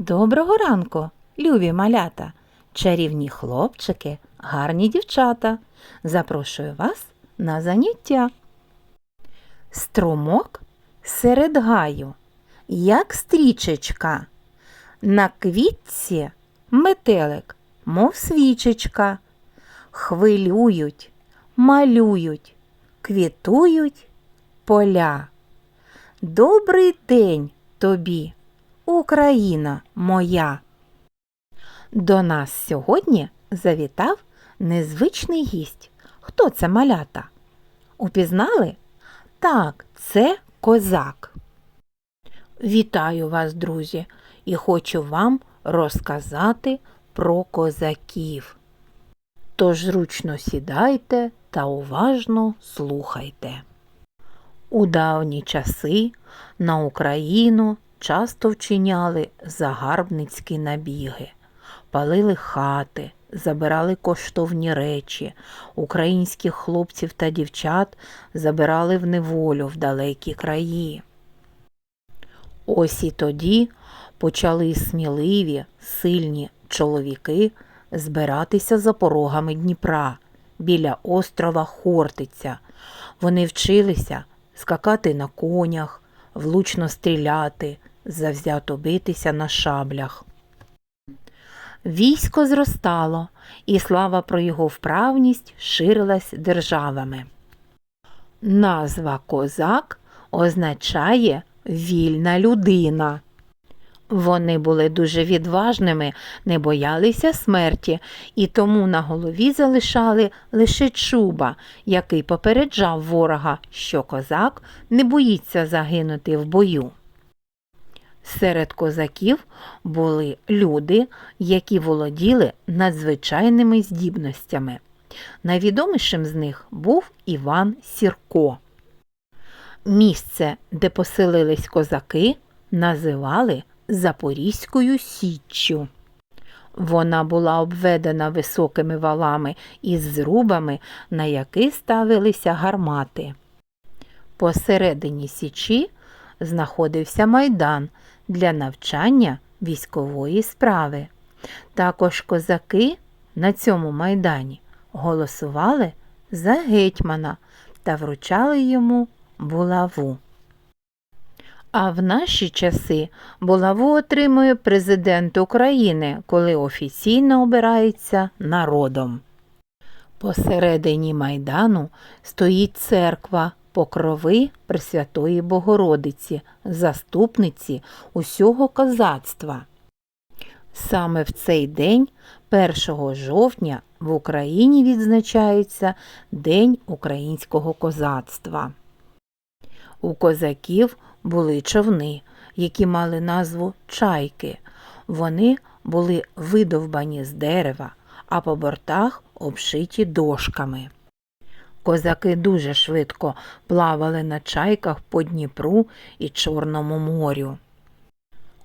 Доброго ранку, любі малята, чарівні хлопчики, гарні дівчата. Запрошую вас на заняття. Струмок серед гаю, як стрічечка. На квітці метелик, мов свічечка. Хвилюють, малюють, квітують поля. Добрий день тобі, Україна моя. До нас сьогодні завітав незвичний гість. Хто це малята? Упізнали? Так, це козак. Вітаю вас, друзі, і хочу вам розказати про козаків. Тож зручно сідайте та уважно слухайте. У давні часи на Україну часто вчиняли загарбницькі набіги, палили хати, забирали коштовні речі, українських хлопців та дівчат забирали в неволю в далекі краї. Ось і тоді почали сміливі, сильні чоловіки збиратися за порогами Дніпра біля острова Хортиця. Вони вчилися скакати на конях, влучно стріляти, завзято битися на шаблях. Військо зростало, і слава про його вправність ширилась державами. Назва козак означає вільна людина. Вони були дуже відважними, не боялися смерті, і тому на голові залишали лише чуба, який попереджав ворога, що козак не боїться загинути в бою. Серед козаків були люди, які володіли надзвичайними здібностями. Найвідомішим з них був Іван Сірко. Місце, де поселились козаки, називали Запорізькою Січчю. Вона була обведена високими валами із зрубами, на які ставилися гармати. Посередині Січі знаходився майдан для навчання військової справи. Також козаки на цьому майдані голосували за гетьмана та вручали йому булаву. А в наші часи булаву отримує президент України, коли офіційно обирається народом. Посередині майдану стоїть церква покрови Пресвятої Богородиці, заступниці усього козацтва. Саме в цей день, 1 жовтня, в Україні відзначається День українського козацтва. У козаків були човни, які мали назву чайки. Вони були видовбані з дерева, а по бортах обшиті дошками. Козаки дуже швидко плавали на чайках по Дніпру і Чорному морю.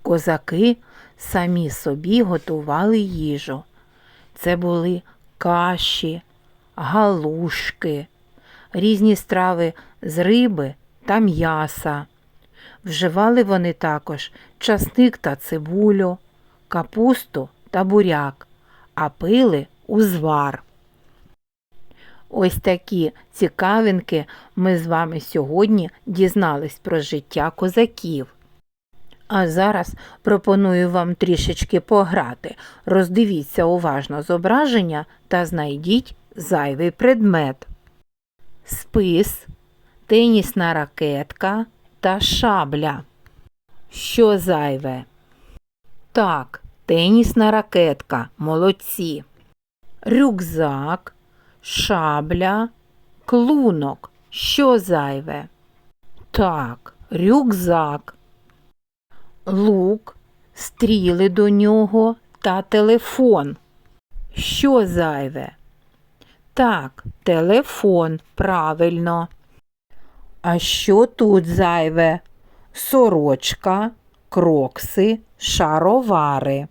Козаки самі собі готували їжу. Це були каші, галушки, різні страви з риби та м'яса. Вживали вони також часник та цибулю, капусту та буряк, а пили узвар. Ось такі цікавинки ми з вами сьогодні дізнались про життя козаків. А зараз пропоную вам трішечки пограти. Роздивіться уважно зображення та знайдіть зайвий предмет. Спис, тенісна ракетка та шабля. Що зайве? Так, тенісна ракетка. Молодці. Рюкзак, шабля, клунок. Що зайве? Так, рюкзак. Лук, стріли до нього та телефон. Що зайве? Так, телефон, правильно. А що тут зайве? Сорочка, крокси, шаровари.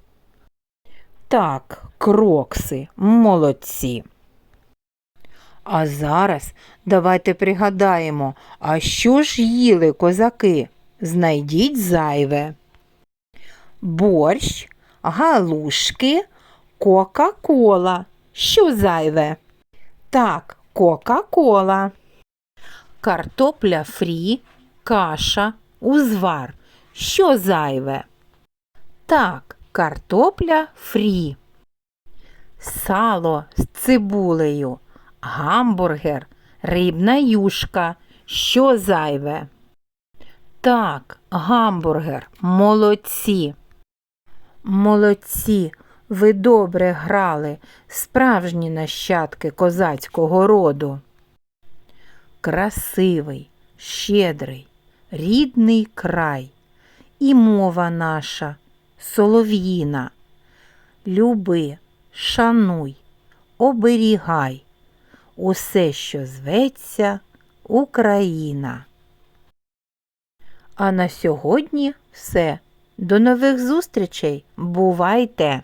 Так, крокси, молодці. А зараз давайте пригадаємо, а що ж їли козаки? Знайдіть зайве. борщ, галушки, Кока-Кола. Що зайве? Так, Кока-Кола. Картопля фрі, каша, узвар. Що зайве? Так, картопля фрі. Сало з цибулею, гамбургер, рибна юшка. Що зайве? Так, гамбургер, молодці. Молодці, ви добре грали, справжні нащадки козацького роду. Красивий, щедрий, рідний край, і мова наша солов'їна. Люби, шануй, оберігай усе, що зветься Україна. А на сьогодні все. До нових зустрічей. Бувайте!